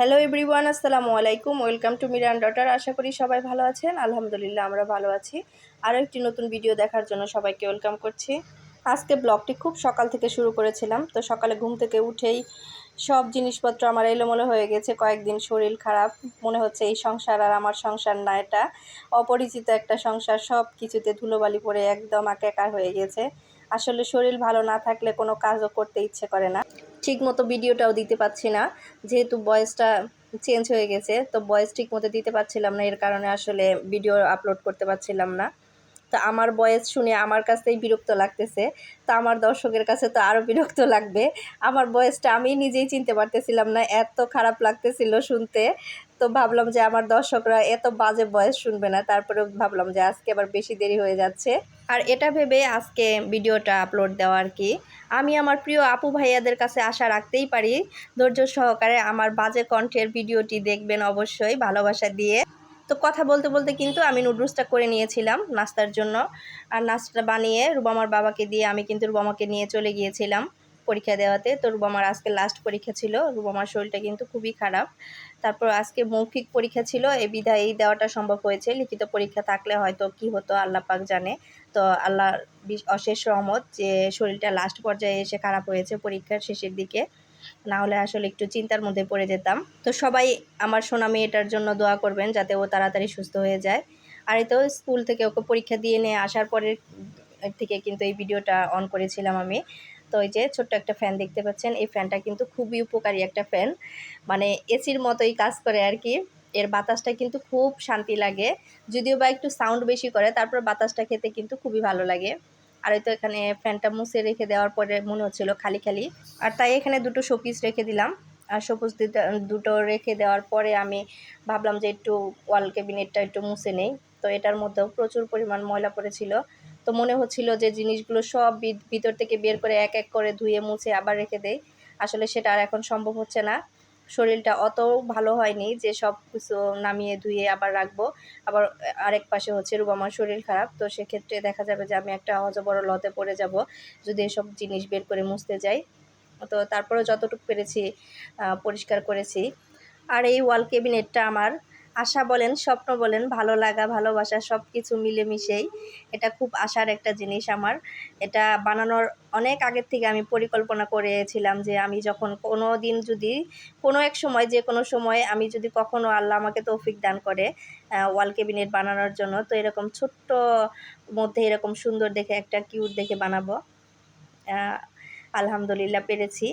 Hello everyone আসসালামু আলাইকুম। Welcome to Miran daughter আশা করি সবাই ভালো আছেন। আলহামদুলিল্লাহ, আমরা ভালো আছি। আরও একটি নতুন ভিডিও দেখার জন্য সবাইকে ওয়েলকাম করছি। আজকে ব্লগটি খুব সকাল থেকে শুরু করেছিলাম। তো সকালে ঘুম থেকে উঠেই সব জিনিসপত্র আমার এলোমেলো হয়ে গেছে। কয়েকদিন শরীর খারাপ, মনে হচ্ছে এই সংসার আর আমার সংসার না এটা। অপরিচিত একটা সংসার সব কিছুতে ধুলোবালি পড়ে একদম একাকার হয়ে গেছে। আসলে শরীর ভালো না থাকলে কোনো কাজও করতে ইচ্ছে করে না। ঠিক মতো ভিডিওটাও দিতে পাচ্ছি না। যেহেতু বয়েসটা চেঞ্জ হয়ে গেছে, তো বয়েস ঠিক মতো দিতে পারছিলাম না, এর কারণে আসলে ভিডিও আপলোড করতে পারছিলাম না। তো আমার বয়স শুনে আমার কাছেই বিরক্ত লাগতেছে। তো আমার দর্শকের কাছে তো আরও বিরক্ত লাগবে। আমার বয়সটা আমি নিজেই চিনতে পারতেছিলাম না, এত খারাপ লাগতেছিল শুনতে। তো ভাবলাম যে আমার দর্শকরা এত বাজে বয়স শুনবে না তারপরে ভাবলাম যে আজকে আবার বেশি দেরি হয়ে যাচ্ছে। আর এটা ভেবে আজকে ভিডিওটা আপলোড দেওয়া আর কি। আমি আমার প্রিয় আপু ভাইয়াদের কাছে আশা রাখতেই পারি, ধৈর্য সহকারে আমার বাজে কণ্ঠের ভিডিওটি দেখবেন অবশ্যই ভালোবাসা দিয়ে। তো কথা বলতে বলতে কিন্তু আমি নুডলসটা করে নিয়েছিলাম নাস্তার জন্য। আর নাস্তাটা বানিয়ে রুবামার বাবাকে দিয়ে আমি কিন্তু রুবামাকে নিয়ে চলে গিয়েছিলাম। পরীক্ষা দেওয়াতে। তো রুবামার আজকে লাস্ট পরীক্ষা ছিল। রুবামার শরীরটা কিন্তু খুবই খারাপ। তারপর আজকে মৌখিক পরীক্ষা ছিল। এই বিধায় এই দেওয়াটা সম্ভব হয়েছে। লিখিত পরীক্ষা থাকলে হয়তো কি হতো আল্লাহ পাক জানে। তো আল্লাহ অশেষ রহমত যে শরীরটা লাস্ট পর্যায়ে এসে খারাপ হয়েছে পরীক্ষার শেষের দিকে। না হলে আসলে একটু চিন্তার মধ্যে পড়ে যেতাম। তো সবাই আমার সোনা মেয়েটার জন্য দোয়া করবেন যাতে ও তাড়াতাড়ি সুস্থ হয়ে যায়। আর তো স্কুল থেকে ওকে পরীক্ষা দিয়ে নিয়ে আসার পরের থেকে কিন্তু এই ভিডিওটা অন করেছিলাম আমি। তো এই যে ছোট্ট একটা ফ্যান দেখতে পাচ্ছেন, এই ফ্যানটা কিন্তু খুবই উপকারী একটা ফ্যান মানে এসির মতোই কাজ করে আর কি। এর বাতাসটা কিন্তু খুব শান্তি লাগে। যদিও বা একটু সাউন্ড বেশি করে, তারপর বাতাসটা খেতে কিন্তু খুবই ভালো লাগে। আর তো এখানে ফ্যানটা মুছে রেখে দেওয়ার পরে মনে হচ্ছিল খালি খালি। আর তাই এখানে দুটো শোপিস রেখে দিলাম। আর সবুজ দুটো রেখে দেওয়ার পরে আমি ভাবলাম যে একটু ওয়াল ক্যাবিনেটটা একটু মুছে নেই। তো এটার মধ্যেও প্রচুর পরিমাণ ময়লা পড়েছিল। তো মনে হচ্ছিল যে জিনিসগুলো সব ভিতর থেকে বের করে এক এক করে ধুয়ে মুছে আবার রেখে দেই। আসলে সেটা আর এখন সম্ভব হচ্ছে না। শরীরটা অত ভালো হয়নি যে সব কিছু নামিয়ে ধুয়ে আবার রাখব। আবার আরেক পাশে হচ্ছে আমার শরীর খারাপ, তো সেক্ষেত্রে দেখা যাবে যে আমি একটা অজবড় লতে পড়ে যাব যদি এসব জিনিস বের করে মুছতে যাই। তো তারপরে যতটুকু পেরেছি পরিষ্কার করেছি। আর এই ওয়াল ক্যাবিনেটটা আমার আশা বলেন, স্বপ্ন বলেন, ভালো লাগা, ভালোবাসা সব কিছু মিলেমিশেই এটা খুব আশার একটা জিনিস আমার। এটা বানানোর অনেক আগের থেকে আমি পরিকল্পনা করেছিলাম যে আমি যখন কোনো দিন যদি কোনো এক সময়, যে কোনো সময় আমি যদি কখনও আল্লাহ আমাকে তৌফিক দান করে ওয়াল ক্যাবিনেট বানানোর জন্য, তো এরকম ছোট্ট মধ্যে এরকম সুন্দর দেখে একটা কিউট দেখে বানাবো। আলহামদুলিল্লাহ পেরেছি।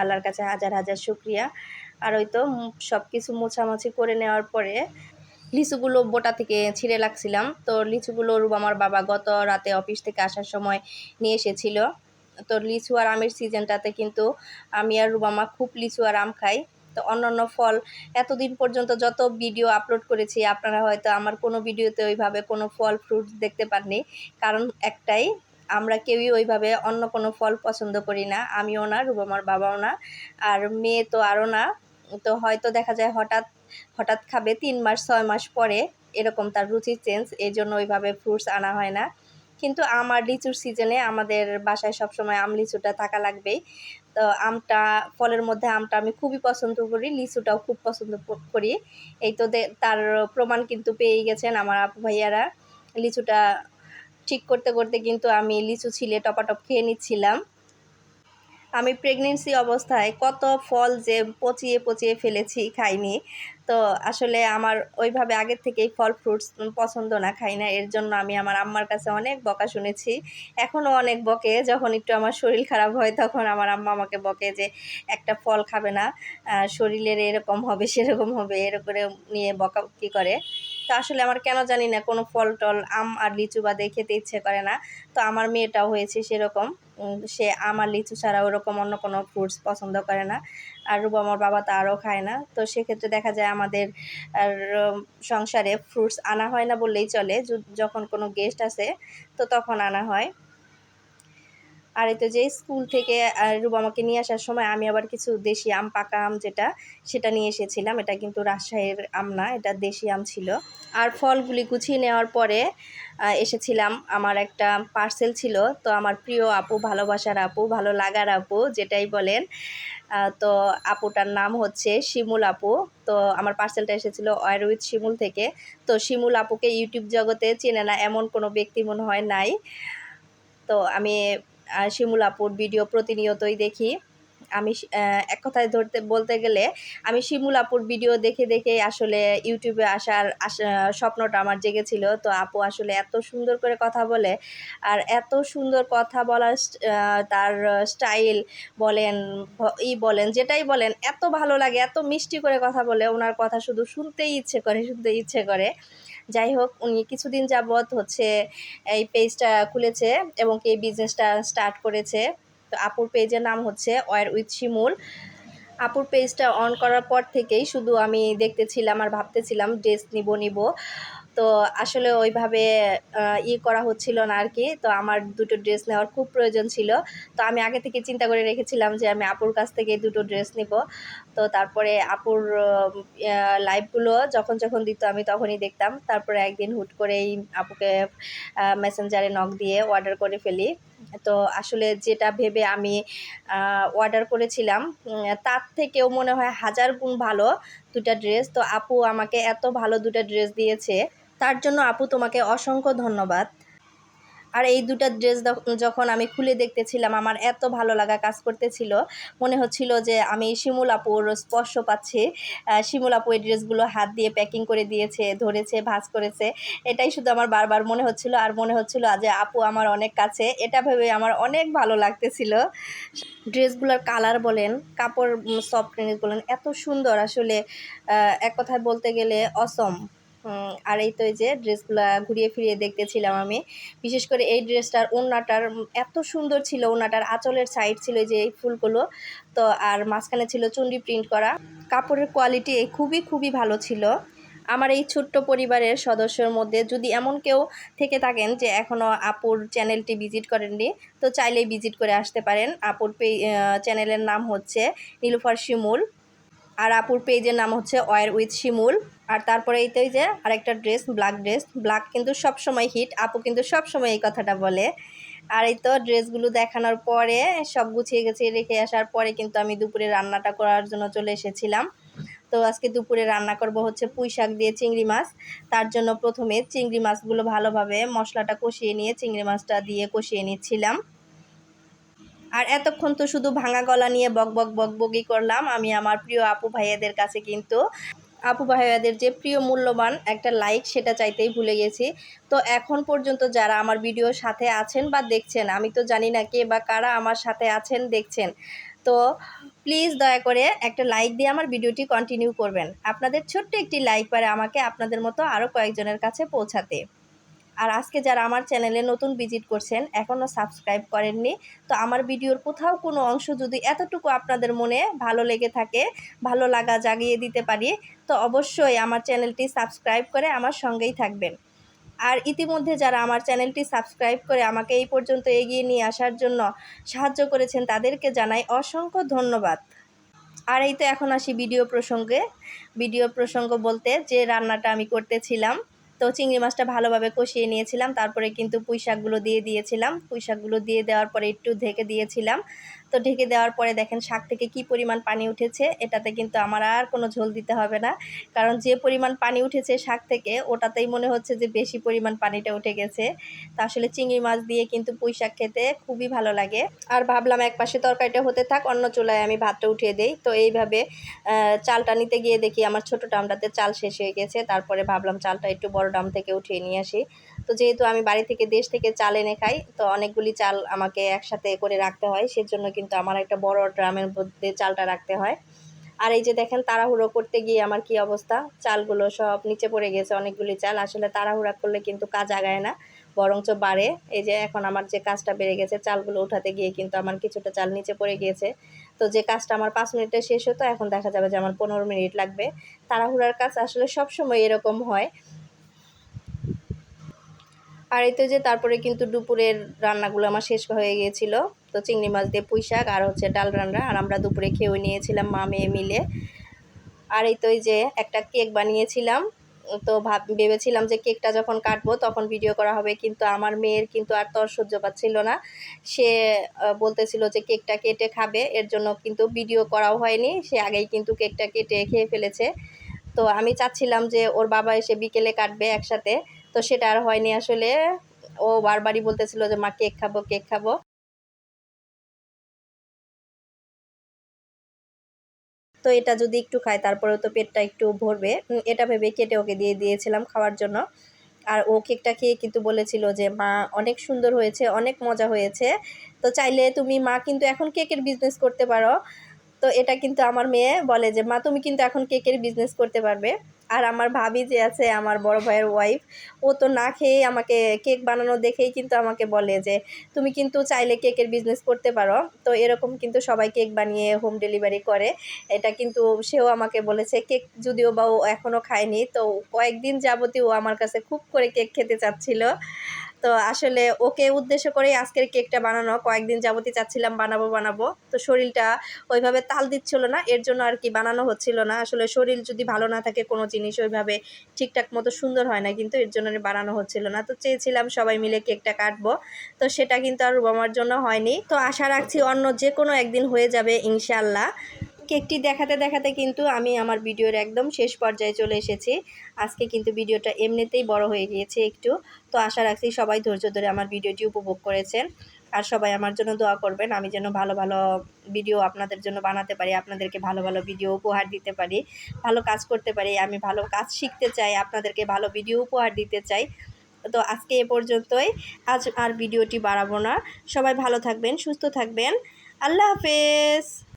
আল্লাহর কাছে হাজার হাজার শুক্রিয়া। আর ওই তো সব কিছু মোছামাছি করে নেওয়ার পরে লিচুগুলো বোটা থেকে ছিঁড়ে লাগছিলাম। তো লিচুগুলো আমার বাবা গত রাতে অফিস থেকে আসার সময় নিয়ে এসেছিল। তো লিচু আর আমের সিজনটাতে কিন্তু আমি আর রুবামা খুব লিচু আর আম খাই। তো অন্যান্য ফল, এতদিন পর্যন্ত যত ভিডিও আপলোড করেছি, আপনারা হয়তো আমার কোনো ভিডিওতে ওইভাবে কোনো ফল ফ্রুটস দেখতে পাননি। কারণ একটাই, আমরা কেউই ওইভাবে অন্য কোনো ফল পছন্দ করি না। আমিও না রুবামার বাবাও না। আর মেয়ে তো আরও না। তো হয়তো দেখা যায় হঠাৎ হঠাৎ খাবে তিন মাস, ছয় মাস পরে এরকম তার রুচি চেঞ্জ এই জন্য ওইভাবে ফ্রুটস আনা হয় না। কিন্তু আমার লিচুর সিজনে আমাদের বাসায় সবসময় আম লিচুটা থাকা লাগবেই। তো আমটা, ফলের মধ্যে আমটা আমি খুবই পছন্দ করি, লিচুটাও খুব পছন্দ করি। এই তো তার প্রমাণ কিন্তু পেয়েই গেছেন আমার আপু ভাইয়ারা। লিচুটা ঠিক করতে করতে কিন্তু আমি লিচু ছিলে টপাটপ খেয়ে নিচ্ছিলাম। আমি প্রেগনেন্সি অবস্থায় কত ফল যে পচিয়ে পচিয়ে ফেলেছি খাইনি। তো আসলে আমার ওইভাবে আগের থেকেই ফল ফ্রুটস পছন্দ না, খাই না। এর জন্য আমি আমার আম্মার কাছে অনেক বকা শুনেছি। এখনও অনেক বকে। যখন একটু আমার শরীর খারাপ হয়, তখন আমার আম্মা আমাকে বকে যে, একটা ফল খাবে না শরীরের এরকম হবে, সেরকম হবে। এরকম নিয়ে বকা কী করে। তো আসলে আমার কেন জানি না কোনো ফল টল, আম আর লিচু বাদে খেতে ইচ্ছে করে না। তো আমার মেয়েটাও হয়েছে সেরকম। সে আম আর লিচু ছাড়া ওরকম অন্য কোনো ফ্রুটস পছন্দ করে না। আর রুবা আমার বাবা তো আরও খায় না। তো সেক্ষেত্রে দেখা যায় আমাদের সংসারে ফ্রুটস আনা হয় না বললেই চলে। যখন কোনো গেস্ট আসে, তো তখন আনা হয়। আর এতে যে স্কুল থেকে রুবা নিয়ে আসার সময় আমি আবার কিছু দেশি আম, পাকা আম যেটা, সেটা নিয়ে এসেছিলাম। এটা কিন্তু রাজশাহীর আম না, এটা দেশি আম ছিল। আর ফলগুলি গুছিয়ে নেওয়ার পরে এসেছিলাম। আমার একটা পার্সেল ছিল। তো আমার প্রিয় আপু, ভালোবাসার আপু, ভালো লাগার আপু, যেটাই বলেন তো আপুটার নাম হচ্ছে শিমুল আপু। তো আমার পার্সেলটা এসেছিল ওয়ার উইথ শিমুল থেকে। তো শিমুল আপুকে ইউটিউব জগতে চেনে না, এমন কোনো ব্যক্তি মনে হয় নাই। তো আমি আহ, শিমুল আপুর ভিডিও প্রতিনিয়তই দেখি। আমি এক কথায় ধরতে বলতে গেলে আমি শিমুল আপুর ভিডিও দেখে দেখে আসলে ইউটিউবে আসার স্বপ্নটা আমার জেগেছিল। তো আপু আসলে এত সুন্দর করে কথা বলে আর এত সুন্দর কথা বলার তার স্টাইল বলেন ই বলেন যেটাই বলেন এত ভালো লাগে এত মিষ্টি করে কথা বলে। ওনার কথা শুধু শুনতেই ইচ্ছে করে শুনতে ইচ্ছে করে। যাই হোক, উনি কিছুদিন যাবৎ হচ্ছে এই পেজটা খুলেছে এবং এই বিজনেসটা স্টার্ট করেছে। তো আপুর পেজের নাম হচ্ছে ওয়ার উইথ শিমুল আপুর পেজটা অন করার পর থেকেই শুধু আমি দেখতেছিলাম আর ভাবতেছিলাম ড্রেস নিব নিব। তো আসলে ওইভাবে ই করা হচ্ছিল না আর কি। তো আমার দুটো ড্রেস নেওয়ার খুব প্রয়োজন ছিল। তো আমি আগে থেকে চিন্তা করে রেখেছিলাম যে আমি আপুর কাছ থেকে দুটো ড্রেস নিব। তো তারপরে আপুর লাইভগুলো যখন যখন দিত আমি তখনই দেখতাম। তারপরে একদিন হুট করেই আপুকে মেসেঞ্জারে নক দিয়ে অর্ডার করে ফেলি। তো আসলে যেটা ভেবে আমি অর্ডার করেছিলাম তার থেকেও মনে হয় হাজার গুণ ভালো দুটা ড্রেস। তো আপু আমাকে এত ভালো দুটা ড্রেস দিয়েছে। তার জন্য আপু তোমাকে অসংখ্য ধন্যবাদ। আর এই দুটো ড্রেস যখন আমি খুলে দেখতেছিলাম, আমার এত ভালো লাগা কাজ করতেছিল। মনে হচ্ছিল যে আমি শিমুল আপুর স্পর্শ পাচ্ছি। শিমুল আপু এই ড্রেসগুলো হাত দিয়ে প্যাকিং করে দিয়েছে, ধরেছে, ভাজ করেছে। এটাই শুধু আমার বারবার মনে হচ্ছিল। আর মনে হচ্ছিল যে আপু আমার অনেক কাছে। এটা ভেবে আমার অনেক ভালো লাগতেছিল। ড্রেসগুলোর কালার বলেন, কাপড় সফটনেস বলেন, এত সুন্দর আসলে। এক কথায় বলতে গেলে অসম। আর এই তো এই যে ড্রেসগুলো ঘুরিয়ে ফিরিয়ে দেখতেছিলাম আমি। বিশেষ করে এই ড্রেসটার ওড়নাটার উম এত সুন্দর ছিল, ওড়নাটার আঁচলের সাইড ছিল যে এই ফুলগুলো। তো আর মাঝখানে ছিল চুন্ডি প্রিন্ট করা। কাপড়ের কোয়ালিটি খুবই খুবই ভালো ছিল। আমার এই ছোট্ট পরিবারের সদস্যর মধ্যে যদি এমন কেউ থেকে থাকেন যে এখনও আপুর চ্যানেলটি ভিজিট করেননি, তো চাইলেই ভিজিট করে আসতে পারেন। আপুর পে চ্যানেলের নাম হচ্ছে নীলুফার শিমুল। আর আপুর পেজের নাম হচ্ছে ওয়ার উইথ শিমুল। আর তারপরে এই তো এই যে আরেকটা ড্রেস ব্ল্যাক ড্রেস ব্ল্যাক কিন্তু সব সময় হিট আপু কিন্তু সব সময় এই কথাটা বলে। আর এই তো ড্রেসগুলো দেখানোর পরে সব গুছিয়ে গেছে রেখে আসার পরে কিন্তু আমি দুপুরে রান্নাটা করার জন্য চলে এসেছিলাম। তো আজকে দুপুরে রান্না করব হচ্ছে পুঁই শাক দিয়ে চিংড়ি মাছ। তার জন্য প্রথমে চিংড়ি মাছগুলো ভালোভাবে মশলাটা কষিয়ে নিয়ে চিংড়ি মাছটা দিয়ে কষিয়ে নিচ্ছিলাম। আর এতক্ষণ তো শুধু ভাঙা গলা নিয়ে বক বক বক বকই করলাম। আমি আমার প্রিয় আপু ভাইয়াদের কাছে কিন্তু আপু ভাইয়াদের যে প্রিয় মূল্যবান একটা লাইক সেটা চাইতেই ভুলে গেছি। তো এখন পর্যন্ত যারা আমার ভিডিওর সাথে আছেন বা দেখছেন, আমি তো জানি না কে বা কারা আমার সাথে আছেন, দেখছেন, তো প্লিজ দয়া করে একটা লাইক দিয়ে আমার ভিডিওটি কন্টিনিউ করবেন। আপনাদের ছোট্ট একটি লাইক পারে আমাকে আপনাদের মতো আরও কয়েকজনের কাছে পৌঁছাতে। আর আজকে যারা আমার চ্যানেলে নতুন ভিজিট করছেন এখনও সাবস্ক্রাইব করেননি, তো আমার ভিডিওর কোথাও কোনো অংশ যদি এতটুকু আপনাদের মনে ভালো লেগে থাকে, ভালো লাগা জাগিয়ে দিতে পারি, তো অবশ্যই আমার চ্যানেলটি সাবস্ক্রাইব করে আমার সঙ্গেই থাকবেন। আর ইতিমধ্যে যারা আমার চ্যানেলটি সাবস্ক্রাইব করে আমাকে এই পর্যন্ত এগিয়ে নিয়ে আসার জন্য সাহায্য করেছেন, তাদেরকে জানাই অসংখ্য ধন্যবাদ। আর এই তো এখন আসি ভিডিও প্রসঙ্গে। ভিডিও প্রসঙ্গ বলতে যে রান্নাটা আমি করতেছিলাম তো চিংড়ি মাছটা ভালোভাবে কষিয়ে নিয়েছিলাম, তারপরে কিন্তু পুঁই শাকগুলো দিয়ে দিয়েছিলাম। পুঁই শাকগুলো দিয়ে দেওয়ার পরে একটু ঢেকে দিয়েছিলাম। তো ঢেকে দেওয়ার পরে দেখেন শাক থেকে কি পরিমাণ পানি উঠেছে, এটাতে কিন্তু আমার আর কোনো ঝোল দিতে হবে না। কারণ যে পরিমাণ পানি উঠেছে শাক থেকে, ওটাতেই মনে হচ্ছে যে বেশি পরিমাণ পানিটা উঠে গেছে। তা আসলে চিংড়ি মাছ দিয়ে কিন্তু পুঁই শাক খেতে খুবই ভালো লাগে। আর ভাবলাম এক পাশে তরকারিটা হতে থাক, অন্য চুলায় আমি ভাতটা উঠিয়ে দেই। তো এইভাবে চালটা নিতে গিয়ে দেখি আমার ছোটো ডামটাতে চাল শেষ হয়ে গেছে। তারপরে ভাবলাম চালটা একটু বড় ডাম থেকে উঠিয়ে নিয়ে আসি। তো যেহেতু আমি বাড়ি থেকে দেশ থেকে চাল এনে খাই, তো অনেকগুলি চাল আমাকে একসাথে করে রাখতে হয়। সেজন্য কিন্তু আমার একটা বড় ড্রামের মধ্যে চালটা রাখতে হয়। আর এই যে দেখেন, তাড়াহুড়ো করতে গিয়ে আমার কি অবস্থা? চালগুলো সব নিচে পড়ে গেছে, অনেকগুলি চাল। আসলে তাড়াহুড়া করলে কিন্তু কাজ আগায় না, বরঞ্চ বাড়ে। এই যে এখন আমার যে কাজটা বেড়ে গেছে, চালগুলো উঠাতে গিয়ে কিন্তু আমার কিছুটা চাল নিচে পড়ে গিয়েছে। তো যে কাজটা আমার পাঁচ মিনিটে শেষ হতো, এখন দেখা যাবে যে আমার পনেরো মিনিট লাগবে। তাড়াহুড়ার কাজ আসলে সব সময় এরকম হয়। আর এই তো যে তারপরে কিন্তু দুপুরের রান্নাগুলো আমার শেষ হয়ে গিয়েছিল। তো চিংড়ি মাছ দিয়ে পুঁই শাক আর হচ্ছে ডাল রান্না। আর আমরা দুপুরে খেয়েও নিয়েছিলাম মা মেয়ে মিলে। আর এই তো এই যে একটা কেক বানিয়েছিলাম। তো ভাব ভেবেছিলাম যে কেকটা যখন কাটবো তখন ভিডিও করা হবে। কিন্তু আমার মেয়ের কিন্তু আর তর সহ্য পাচ্ছিল না। সে বলতেছিল যে কেকটা কেটে খাবে। এর জন্য কিন্তু ভিডিও করাও হয়নি। সে আগেই কিন্তু কেকটা কেটে খেয়ে ফেলেছে। তো আমি চাচ্ছিলাম যে ওর বাবা এসে বিকেলে কাটবে একসাথে। তো সেটা আর হয়নি আসলে। ও বারবারই বলতেছিল যে, মা, কেক খাব কেক খাব। তো এটা যদি একটু খায়, তারপরেও তো পেটটা একটু ভরবে। এটা ভেবে কেটে ওকে দিয়ে দিয়েছিলাম খাওয়ার জন্য। আর ও কেকটা খেয়ে কিন্তু বলেছিল যে, মা, অনেক সুন্দর হয়েছে, অনেক মজা হয়েছে। তো চাইলে তুমি মা কিন্তু এখন কেকের বিজনেস করতে পারো। তো এটা কিন্তু আমার মেয়ে বলে যে, মা, তুমি কিন্তু এখন কেকের বিজনেস করতে পারবে। আর আমার ভাবি যে আছে, আমার বড় ভাইয়ের ওয়াইফ ও তো না খেয়েই আমাকে কেক বানানো দেখেই কিন্তু আমাকে বলে যে, তুমি কিন্তু চাইলে কেকের বিজনেস করতে পারো। তো এরকম কিন্তু সবাই কেক বানিয়ে হোম ডেলিভারি করে। এটা কিন্তু সেও আমাকে বলেছে, কেক যদিও বা ও এখনও খায়নি। তো কয়েকদিন যাবতীয় ও আমার কাছে খুব করে কেক খেতে চাচ্ছিল। তো আসলে ওকে উদ্দেশ্য করেই আজকের কেকটা বানানো। কয়েকদিন যাবতীয় চাচ্ছিলাম বানাবো বানাবো। তো শরীরটা ওইভাবে তাল দিচ্ছিল না, এর জন্য আর কি বানানো হচ্ছিল না। আসলে শরীর যদি ভালো না থাকে কোনো জিনিস, ওইভাবে ঠিকঠাক মতো সুন্দর হয় না, কিন্তু এর জন্য বানানো হচ্ছিল না। তো চেয়েছিলাম সবাই মিলে কেকটা কাটবো, তো সেটা কিন্তু আর রুবামার জন্য হয়নি। তো আশা রাখছি অন্য যে কোনো একদিন হয়ে যাবে ইনশাল্লাহ কেকটি দেখাতে দেখাতে কিন্তু আমি আমার ভিডিওর একদম শেষ পর্যায়ে চলে এসেছি। আজকে কিন্তু ভিডিওটা এমনিতেই বড় হয়ে গিয়েছে একটু। তো আশা রাখছি সবাই ধৈর্য ধরে আমার ভিডিওটি উপভোগ করেছেন। আর সবাই আমার জন্য দোয়া করবেন, আমি যেন ভালো ভালো ভিডিও আপনাদের জন্য বানাতে পারি, আপনাদেরকে ভালো ভালো ভিডিও উপহার দিতে পারি, ভালো কাজ করতে পারি, আমি ভালো কাজ শিখতে চাই, আপনাদেরকে ভালো ভিডিও উপহার দিতে চাই। তো আজকে এ পর্যন্তই, আজ আর ভিডিওটি বাড়াবো না। সবাই ভালো থাকবেন, সুস্থ থাকবেন। আল্লাহ হাফেজ।